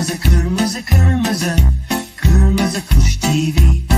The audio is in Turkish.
Kırmızı kırmızı kırmızı. Kırmızı kuş TV